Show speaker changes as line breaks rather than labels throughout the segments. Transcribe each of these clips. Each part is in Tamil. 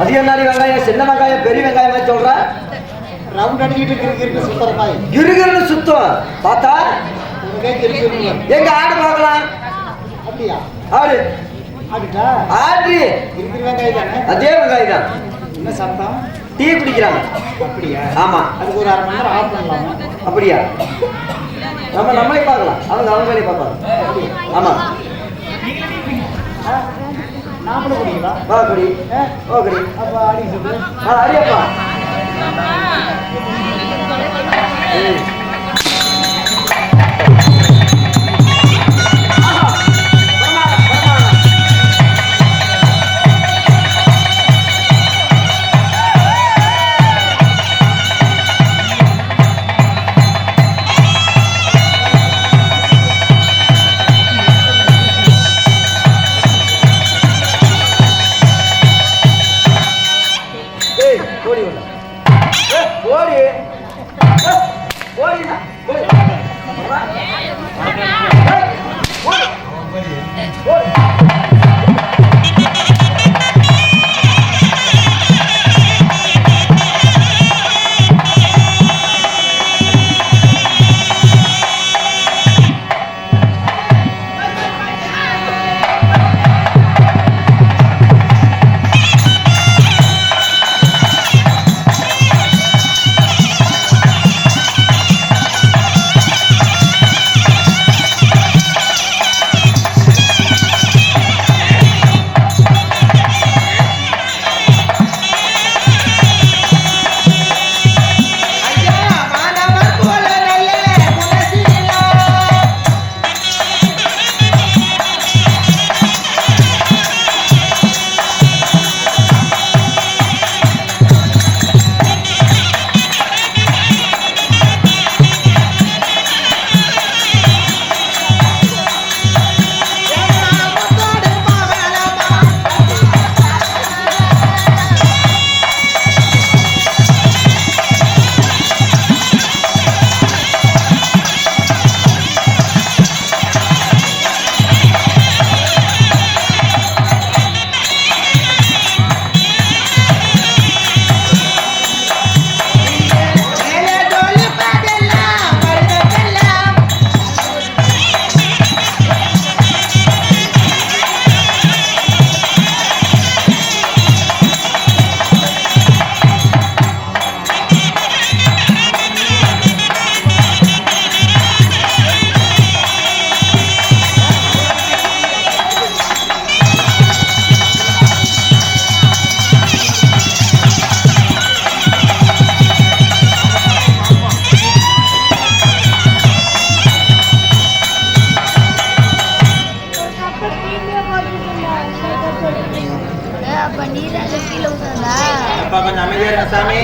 அது என்னடி வெங்காயம் சின்ன வெங்காயம் பெரிய வெங்காயம் சொல்ற?
ரவுண்ட் அடிக்கிட்டு கிறுக்கு கிறுக்கு சுத்தர காய்
கிருகிருன்னு சுத்தம். பார்த்தா? எங்க ஆடு பார்க்கலாம்?
அப்படியா?
ஆடு. ஆடு.
கிறுக்கு வெங்காயம் தானே?
அதே வெங்காயம் தான்.
என்ன சத்தம்
டீ குடிக்கிறாங்க.
அப்படியா?
ஆமா.
அதுக்கு ஒரு அரை மணி நேரம் ஆஃப் பண்ணலாமா?
அப்படியா? நம்ம நம்மளே பார்க்கலாம். அவங்க அவங்க வேலையை பார்ப்பாங்க. ஆமா?
நாமளும் குடிங்களா
வா குடி.
ஆ?
ஓ குடி.
அப்ப
ஆ. அடியப்பா
சாமி.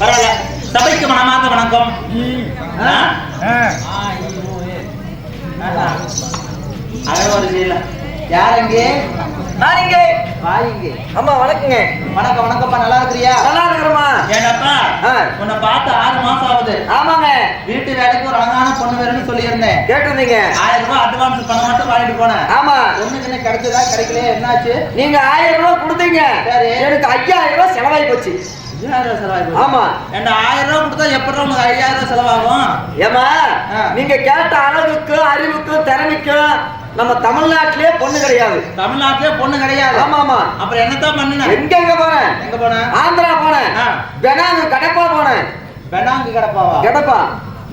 பரவாயில்ல. சபைக்கு மனமார்ந்த வணக்கம். ஆ? அழகா ஒரு செய்யல யார் இங்கே?
நான் இங்கே.
வாய் இங்கே.
வணக்கங்க.
வணக்கம் வணக்கம்ப்பா நல்லா இருக்கிறியா?
நல்லா இருக்கிறோமா.
உன்னை பார்த்து ஆறு மாசம் ஆகுது.
ஆமாங்க.
வீட்டு வேலைக்கு ஒரு அழகான பொண்ணு வேணும்னு சொல்லியிருந்தேன்.
கேட்டிருந்தீங்க.
ஆயிரம் ரூபாய் அட்வான்ஸ் பணம் மட்டும் வாங்கிட்டு போனேன்.
ஆமா.
பொண்ணுக்கு என்ன கிடைச்சதா கிடைக்கலையா என்னாச்சு?
நீங்க ஆயிரம் ரூபாய் கொடுத்தீங்க. எனக்கு ஐயாயிரம் ரூபாய் செலவாகி போச்சு. ஆமா.
ஏண்டா ஆயிரம் ரூபாய் கொடுத்தா எப்படி உனக்கு ஐயாயிரம் ரூபாய் செலவாகும்?
ஏமா. நீங்க கேட்ட அழகுக்கும் அறிவுக்கும் திறமைக்கும் நம்ம தமிழ்நாட்டிலே பொண்ணு கிடையாது.
தமிழ்நாட்டிலே பொண்ணு கிடையாது.
ஆமா ஆமா
அப்புறம் என்னத்தான் பண்ணுன?
எங்க எங்க போனேன்
எங்க போன?
ஆந்திரா போனேன். பெனாங்க கடப்பா போனேன்
பெனாங்கு கடப்பாவா?
கடப்பா.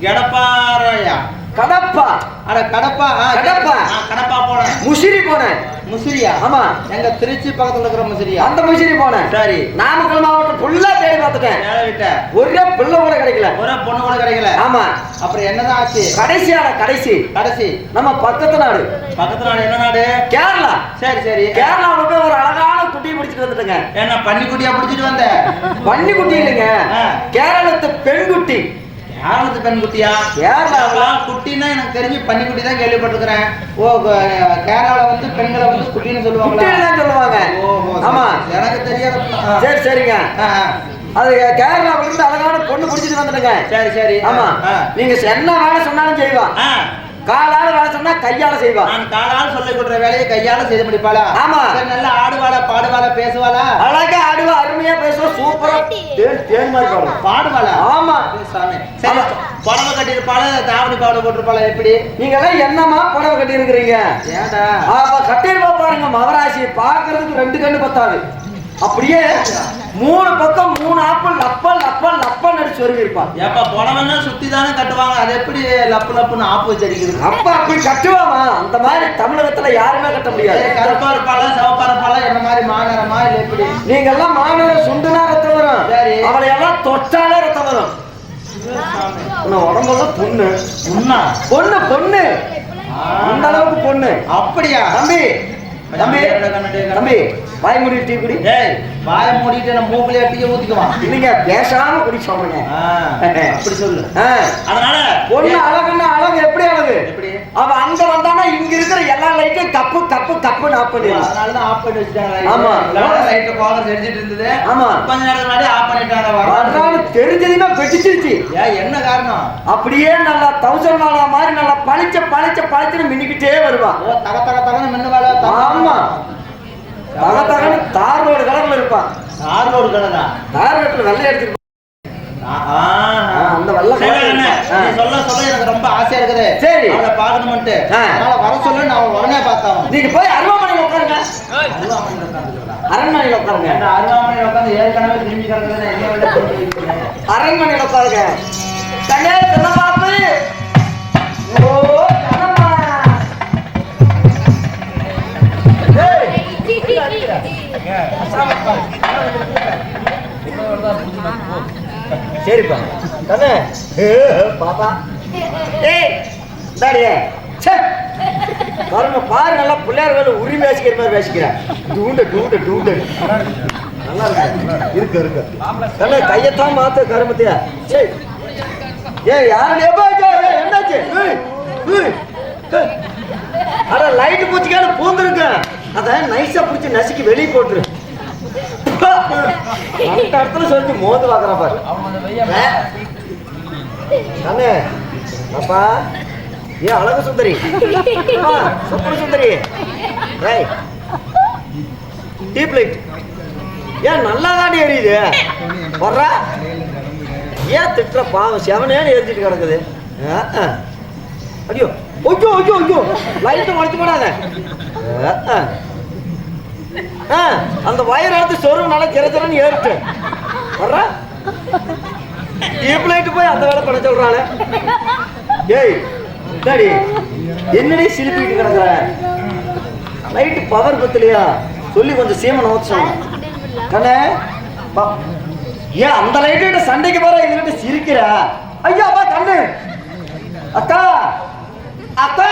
கடப்பாறையா?
கடப்பா.
அட கடப்பா
கடப்பா.
கடப்பா போனேன்.
முசிறி போனேன்.
முசிறியா?
ஆமா.
எங்க திருச்சி பக்கத்துல இருக்கிற முசிறியா?
அந்த முசிறி போனேன்.
சரி.
நாமக்கல் மாவட்டம் ஃபுல்லா தேடி பார்த்துட்டேன். ஒரே பிள்ளை கூட கிடைக்கல.
ஒரு பொண்ணு கூட கிடைக்கல.
ஆமா.
அப்புறம் என்னதான் ஆச்சு?
கடைசியான கடைசி.
கடைசி.
நம்ம பக்கத்து நாடு.
பக்கத்து நாடு என்ன நாடு?
கேரளா.
சரி சரி.
கேரளாவுல போய் ஒரு அழகான குட்டியை பிடிச்சிட்டு வந்துட்டுங்க.
என்ன பன்னிக்குட்டியா பிடிச்சிட்டு வந்த
வன்னி குட்டி இல்லைங்க. கேரளத்து பெண்
கேரளத்து பெண் குட்டியா
கேரளாவுல
குட்டின்னா எனக்கு தெரிஞ்சு பன்னிக்குட்டி தான் கேள்விப்பட்டிருக்கிறேன். ஓ க- கேரளால வந்து பெண்களை வந்து குட்டின்னு
சொல்லுவாங்க.
ஓஹோ சரி.
ஆமா.
எனக்கு தெரியாத.
சரி சரிங்க. அது கேரளாவுல இருந்து அழகான பொண்ணு பிடிச்சிட்டு வந்துட்டுங்க
சரி சரி.
ஆமா. நீங்க என்ன வேலை சொன்னாலும் செய்வா.
ஆ.
காலால வேலை சொன்னா கையால செய்வா.
நான் காலால் சொல்லிக் கொடுக்குற வேலையை கையால செய்து முடிப்பாளா?
ஆமா.
நல்லா ஆடுவாளா பாடுவாளா பேசுவாளா?
அழகா ஆடுவா அருமையா பேசுவா சூப்பரா. தேன் தேன் மாதிரி பாடுவா
பாடுவாளா?
ஆமா.
சாமி. சரி. புடவை கட்டிருப்பாளா தாவணி பாவடை போட்டிருப்பாளா எப்படி?
நீங்க எல்லாம் என்னமா புடவை கட்டி இருக்கிறீங்க
ஏன்டா?
அப்ப கட்டிருப்பா பாருங்க மகராசி. பாக்குறதுக்கு ரெண்டு கண்ணு பத்தாது. அப்படியே மூணு பக்கம் மூணு ஆப்பிள் லப்பல் லப்பல் லப்பல் நடிச்சு சொருவி இருப்பான்
ஏப்பா புடவைன்னா சுத்தி தானே கட்டுவாங்க. அது எப்படி லப்பு லப்புன்னு ஆப்பு வச்சு அடிக்குது
அப்ப அப்படி கட்டுவாமா? அந்த மாதிரி தமிழகத்துல யாருமே கட்ட முடியாது.
கருப்பா இருப்பாளா சிவப்பா இருப்பாளா என்ன மாதிரி மாநரமா இல்ல எப்படி?
நீங்க எல்லாம் மாணவ சுண்டுனா ரத்தம் வரும். அவளை எல்லாம் தொட்டாலே ரத்தம் வரும் உன்னை உடம்பெல்லாம் பொண்ணு.
உண்ணா
பொண்ணு பொண்ணு. அந்த அளவுக்கு பொண்ணு.
அப்படியா?
தம்பி தம்பி தம்பி வாய் மூடி டீ குடி.
ஏய் வாய மூடிட்டு நம்ம மூக்குலயே டீ ஊத்திக்குவான்
இல்லைங்க பேசாம குடி சொல்றேங்க
அப்படி சொல்லு. அதனால
பொண்ணு அழகுன்னா அழகு எப்படி அழகு?
எப்படி?
அவ அங்க வந்தானா இங்க இருக்கிற எல்லா லைட்டும் கப்பு கப்பு கப்பு ஆஃப் பண்ணிடலாம்
அதனாலதான் ஆஃப் பண்ணி வச்சுட்டாங்க
ஆமா.
லைட் கோலம் தெரிஞ்சிட்டு இருந்தது.
ஆமா.
கொஞ்ச நேரம் முன்னாடி ஆஃப் பண்ணிட்டாங்க
அதனால தெரிஞ்சதுன்னா வெடிச்சிருச்சு.
ஏன் என்ன காரணம்?
அப்படியே நல்லா தௌசண்ட் வாழா மாதிரி நல்லா பளிச்ச பளிச்ச பளிச்சுன்னு மின்னிக்கிட்டே வருவா.
ஓ தக தக தகன்னு மின்னு வேலை
ஆமா. தக தகன்னு தார் ரோடு கலர்ல இருப்பான்.
ஒரு கடை தான்
தார் ரோட்ல வெள்ளை
ஆ.
அந்த வெள்ளை கலர்
சொல்ல சொல்ல எனக்கு ரொம்ப ஆசையா இருக்குது.
சரி.
அவளை பார்க்கணும்ட்டு. அதனால வர சொல்ல நான் உடனே பார்த்தாவும்
நீங்க போய் அருவாமனையில் உட்காருங்க. அரண்மனையில் உட்காருங்க.
அருவாமனையில் உட்காந்து ஏற்கனவே திரும்பி கிடக்குறது.
அரண்மனையில் உட்காருங்க. கண்ணே பாப்பு ஓ. சரிப்பா. கண்ணே ஏ, பாப்பா. ஏய் தாடியே சே பாருங்க பாரு நல்லா பிள்ளையார் வேலை உரிமை பேசிக்கிற மாதிரி பேசிக்கிறேன் டூண்ட டூண்ட டூண்டு நல்லா இருக்கு. இருக்கு இருக்கு. கண்ணே கையத்தான் மாத்த கருமத்தையா. சரி ஏய் யாரு? எப்பா என்னாச்சு? ஏய், ஏய், ஏய். அட லைட் பூச்சிக்கான பூந்துருக்கேன் அத நைஸா பிடிச்சி நசுக்கி வெளியே போட்டுரு. அந்த இடத்துல சொல்லி மோந்து பாக்குற பாரு. அண்ணே அப்பா ஏன் அழகு சுந்தரி. சொப்பன சுந்தரி. ஏய் டீப் லைட் ஏன் நல்லா தாண்டி எரியுது. வர்றா. ஏன் திட்டுற பாவம் செவனேன்னு எரிஞ்சிட்டு கிடக்குது. ஐயோ ஐயோ ஐயோ ஐயோ. லைட்டை உடச்சு போடாத. அந்த வயர் எடுத்து சொருவு நல்லா சிறச்சிறன்னு ஏறிட்டு. வர்ற. டீப் போய் அந்த வேலை பண்ண சொல்றானே ஏய் என்னடி? என்னடி சிரிப்பிட்டு கிடக்குற? லைட்டு பவர் பத்தலையா? சொல்லி கொஞ்சம் சீமன் ஓச்சோம் கண்ணே ஏன் அந்த லைட்டு சண்டைக்கு போற? இதுகிட்ட சிரிக்கிற? ஐயா அப்பா கண்ணு அக்கா அக்கா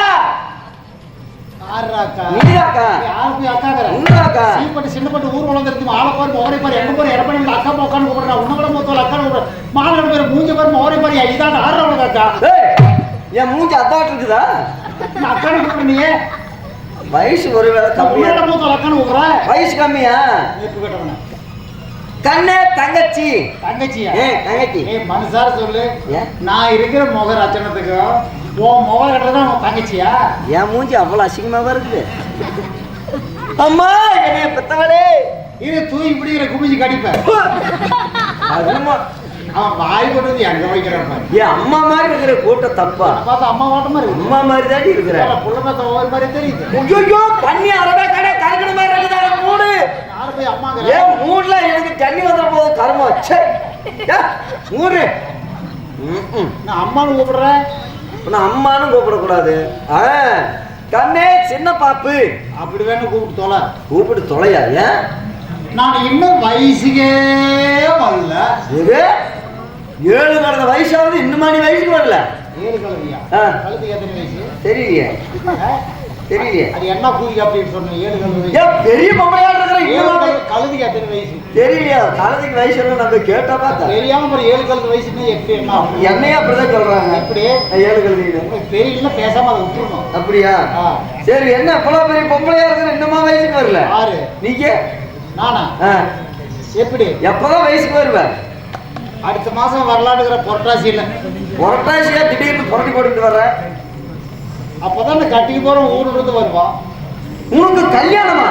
சின்னப்பட்டு ஊர் வளர்ந்துருக்கு ஆளை பாரு மோரை பாரு எங்க பாரு எடப்பாடி அக்கா போக்கான்னு கூப்பிடுறா உன்ன கூட மூத்தோல் அக்கா கூப்பிடுற மாலை பேர் மூஞ்ச பாரு மோரை பாரு. இதான் ஆடுறவங்க அக்கா
என் மூஞ்சி இருக்குதா?
நான் அக்கான்னு கூப்பிடுறீங்க
வயசு ஒருவேளை கம்மியா.
மூத்தோல் அக்கான்னு கூப்பிடுற.
வயசு கம்மியா? கண்ணே தங்கச்சி.
தங்கச்சியா?
ஏய் தங்கச்சி.
ஏய் மனுஷார சொல்லு? நான் இருக்கிற முக ரச்சனத்துக்கு உன் முக கட்டுறதா உன் தங்கச்சியா?
என் மூஞ்சி அவ்வளவு அசிங்கமாவா இருக்குது அம்மா என்னைய பெத்தவளே.
இது தூக்கி பிடிக்கிற குமிஞ்சி கடிப்பேன்
அதுமா
அவன் வாய் கொண்டு வந்து எங்க வைக்கிறான்
என் அம்மா மாதிரி இருக்கிற கூட்டம் தப்பா?
பார்த்தா அம்மா இருக்கு.
அம்மா மாதிரி தாண்டி இருக்கிற?
புள்ள மேத்த ஒவ்வொரு மாதிரி தெரியுது.
ஐயோ பண்ணி அரவே கடை கறக்கணும் மாதிரி இருக்குதா மூடு.
அம்மா
ஏன் மூடுல எனக்கு தண்ணி வந்துட போது கருமம் சே மூடு.
அம்மான்னு கூப்பிடுறேன்
நான் அம்மானும் கூப்பிடக்கூடாது. ஆ கண்ணே சின்ன பாப்பு.
அப்படி வேணும் கூப்பிட்டு தொலை.
கூப்பிட்டு தொலையா ஏன்?
நான் இன்னும் வயசுக்கே வரல.
இது ஏழு கடந்த வயசாவது இன்னுமா நீ வயசுக்கு வரல?
ஏழு கழுவியா
ஆ.
கழுத்துக்கு எத்தனை வயசு?
தெரியலையே? தெரியலையே.
அது என்ன கூலி அப்படின்னு சொன்ன ஏழு கழுவு
பெரிய பொம்பளையா
கழுதுக்கு எத்தனை வயசு
தெரியலையா? காலத்துக்கு வயசு நம்ம கேட்டா பார்த்தா?
தெரியாம ஒரு ஏழு கழுது வயசுன்னு என்ன?
என்னையா அப்படிதான் சொல்றாங்க?
எப்படி?
நான் ஏழு
உனக்கு தெரியலன்னா பேசாம அதை விட்டுருணும்
அப்படியா. சரி என்ன இவ்வளவு பெரிய பொம்பளையா இருக்கிற இன்னுமா வயசுக்கு வரல?
யாரு?
நீங்க?
நானா? எப்படி?
எப்பதான் வயசுக்கு வருவ?
அடுத்த மாசம் வரலாடுங்கிற புரட்டாசியில
புரட்டாசியா திடீர்னு புரட்டி போட்டுட்டு வர்ற?
அப்பதான் கட்டிக்கு போற ஊர்ல இருந்து வருவான்.
உனக்கு கல்யாணமா?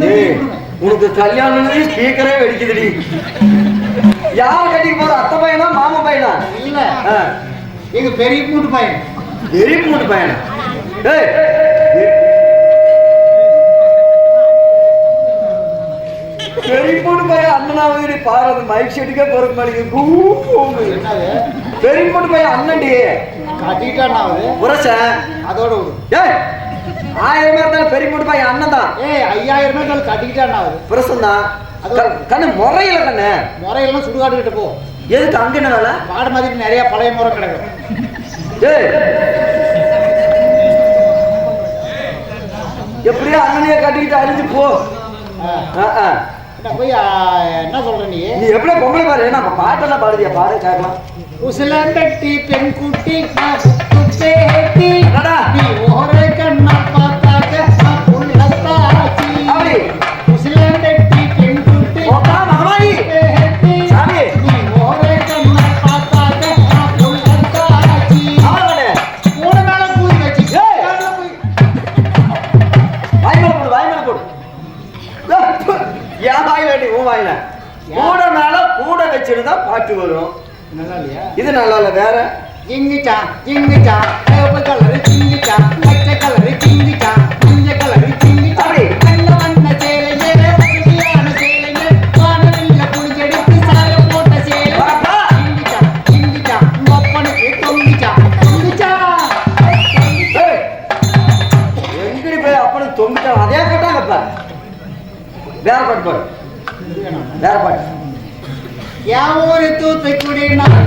உனக்கு கல்யாணம் ஸ்பீக்கரே வெடிக்குதுடி. யார் கட்டிக்கு போற? அத்தை பையனா மாமா பையனா?
இல்ல. எங்க பெரிய மூட்டு பையன்.
வெறி மூட்டு பையனா? டேய் பெரிய பையன் அண்ணனா வந்து பாரு அந்த மைக் செட்டுக்கே பொறுக்க மாட்டேங்குது பெரிய மூட்டு பையன் அண்ணன்டி.
கட்டிட்டான் ஆகுது
புரசன்
அதோட
ஏய். ஆயிரமா இருந்தாலும் பெரிய மூட்டு பையன் அண்ணன் தான்.
ஏய் ஐயாயிரம் ரூபாய் கட்டிக்கிட்டான் ஆகுது?
புரசன் தான் கண்ணு முறையில கண்ணு.
முறையெல்லாம் சுடுகாடு கிட்ட போ.
எதுக்கு அங்க என்ன வேலை?
மாடு மாதிரி நிறைய பழைய முறை கிடக்கும்
எப்படியோ அண்ணனையே கட்டிக்கிட்டு அழிஞ்சு போ.
போய் என்ன சொல்ற நீ?
நீ எப்படியோ பொம்பளை பாரு. நம்ம பாட்டெல்லாம் பாடுதியா? பாடு கேட்கலாம். உசிலாண்ட
டீ பெண் குட்டி குட்டி ஓரே
கண்ணப்பா
ஜிங்கிச்சா ஜிங்கிச்சா சிவப்பு கலரு ஜிங்கிச்சா பச்சை கலரு ஜிங்கிச்சா மஞ்சள் கலரு ஜிங்கிச்சா
அப்படி.
வண்ண சேலைங்க வசதியான சேலைங்க. வானவில்ல புடிச்செடுத்து சாயம் போட்ட சேலை. ஜிங்கிச்சா ஜிங்கிச்சா உங்க அப்பனுக்கு தொங்கிச்சா
ஏய், எங்கடி போய் அப்பனுக்கு தொங்கிட்டான் அதே கேட்டாங்க இப்ப? வேற பாட்டு பாடு. வேற பாட்டு.
என் ஊரு தூத்துக்குடி நாத்தாரு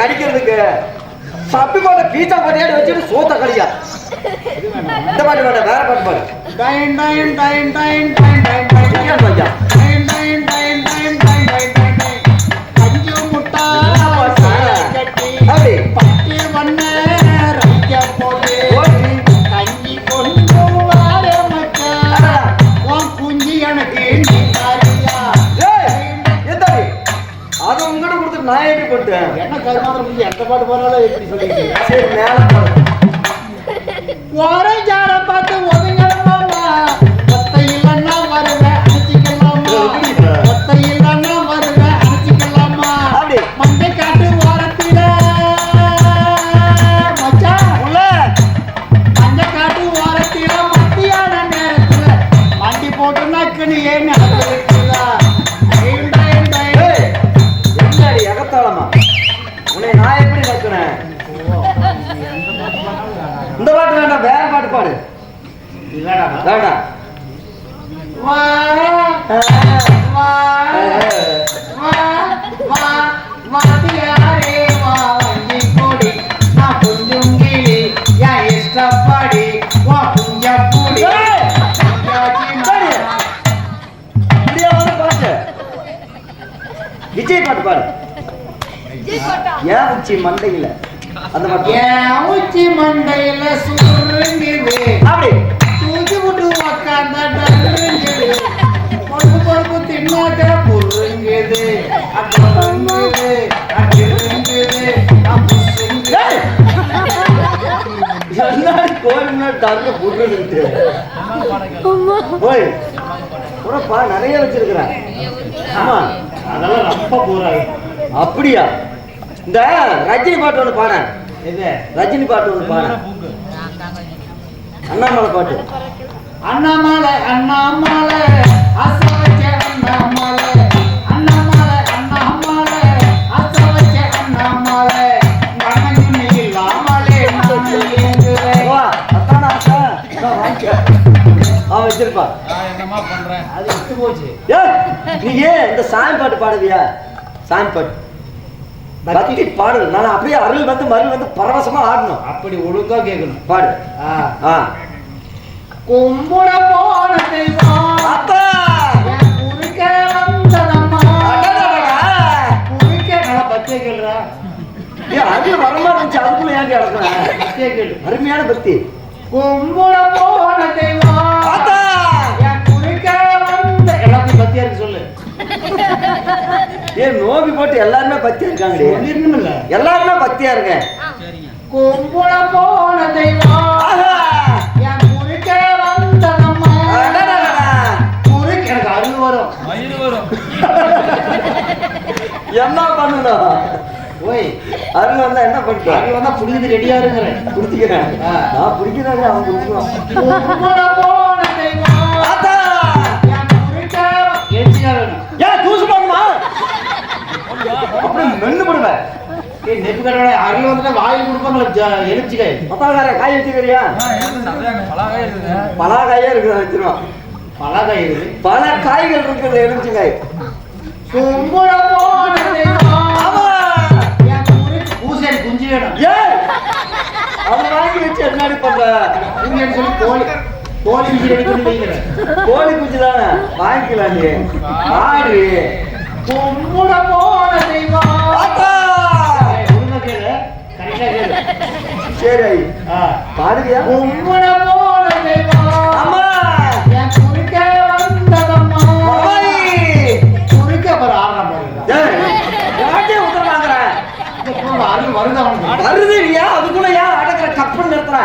கடிக்கிறதுக்கு. சப்பி போட்ட பீச்சா போட்டியாடி வச்சுட்டு சூத்த கடியா. இந்த பாட்டு வேண்டாம் வேற பாட்டு பாடு.
டைன் டைன் டைன் டைன் டைன் டைன் டைன். டைன்
தாடா
வா வா வா வா வா பியாரே வா வஞ்சி பொடி
నా పుంజుంగిలి యా ఇష్టపడి వా పుంజపుడి விஜய் பாட்டு பாரு ஏன் உச்சி மண்டையில? அந்த மாதிரி
ஏன் உச்சி மண்டையில சுருங்கிவே
அப்படி.
பொறுப்பு பொறுப்பு தின்னாக்க புருங்குது அப்புறங்குது அடிருங்குது அப்புசுங்குது
ஏய்! எல்லாரும் கோயில் முன்னாடி தங்க புடுறது ஓய் உனப்பா நிறைய வச்சிருக்கிறேன் ஆமா
அதெல்லாம் ரொம்ப போறாரு
அப்படியா இந்த ரஜினி பாட்டு ஒன்று பாட ரஜினி பாட்டு ஒன்று பாட அண்ணாமலை பாட்டு
அண்ணாமலை அண்ணாமலை ஆசை வச்ச அண்ணாமலை அண்ணாமலை அண்ணாமலை. ஆசை வச்ச அண்ணாமலை மனங்குன்னு இல்லாமலே நான்.
அவன் வச்சிருப்பா.
என்னமா பண்றேன்?
அது விட்டு போச்சு.
நீ ஏன் இந்த சாமி பாட்டு பாடுவியா? சாமி பாட்டு. பக்தி. பாடு நான் அப்படியே அருள் வந்து மருள் வந்து பரவசமா ஆடணும்.
அப்படி ஒழுங்கா கேட்கணும்.
பாடு.
ஆ.
ஆ.
கும்பிட போன தெய்வம்
அப்பா
என் குறுக்க வந்ததம்மா. குறுக்க நல்லா பச்சை கேளுடா.
ஏய், அருள் வரமா இருந்துச்சு அதுக்குள்ள ஏன் கிடக்குறேன்
பச்சை கேளு.
அருமையான பக்தி
கும்பிட போன தெய்வம்
ஆத்தா
என் குறுக்க வந்த எல்லாத்தையும் பத்தியா இருக்கு சொல்லு.
ஏன் நோபி போட்டு எல்லாருமே பக்தியா இருக்காங்களே.
சொல்லிருக்கணும்ல
எல்லாருமே பக்தியா இருக்கேன்
கும்பிட போன தெய்வம்
என்ன பண்ணணும்
ஓய்.
அருள் வந்தா என்ன பண்ணுறேன்
அருள் வந்தா புடிக்கிறது ரெடியா இருக்கிறேன்
பிடிச்சிக்கிறேன். நான் பிடிக்கிறாங்க அவன்
வேணும்
ஏன் தூசு போடுமா அப்படியே மென்னு
ஏய் நெருப்பு கடவுளே அருள் வந்துட்டா வாயில் கொடுப்பாங்களா எலுச்சிக்காய்
மத்தாக்கார காய் வச்சுக்கிறியா பலாக்காயே இருக்குது. வச்சிருவான்.
பலாக்காய் இருக்குது.
பல காய்கள் இருக்குது எலுமிச்சங்காய்
பூசேரி குஞ்சு வேணும்
அவன் வாங்கி வச்சு என்னடி பண்ற?
குஞ்சுன்னு சொல்லி கோழி கோழி குஞ்சு
கோழி குஞ்சு தானே வாங்கிக்கலாம் ஆடு
கும்பிட போன தெய்வம்
சரி. பாடுவியா
கும்பிட வருது அவனுக்கு.
வருது இல்லையா அதுக்குள்ள ஏன் அடக்கிற கப்புன்னு நிறுத்துற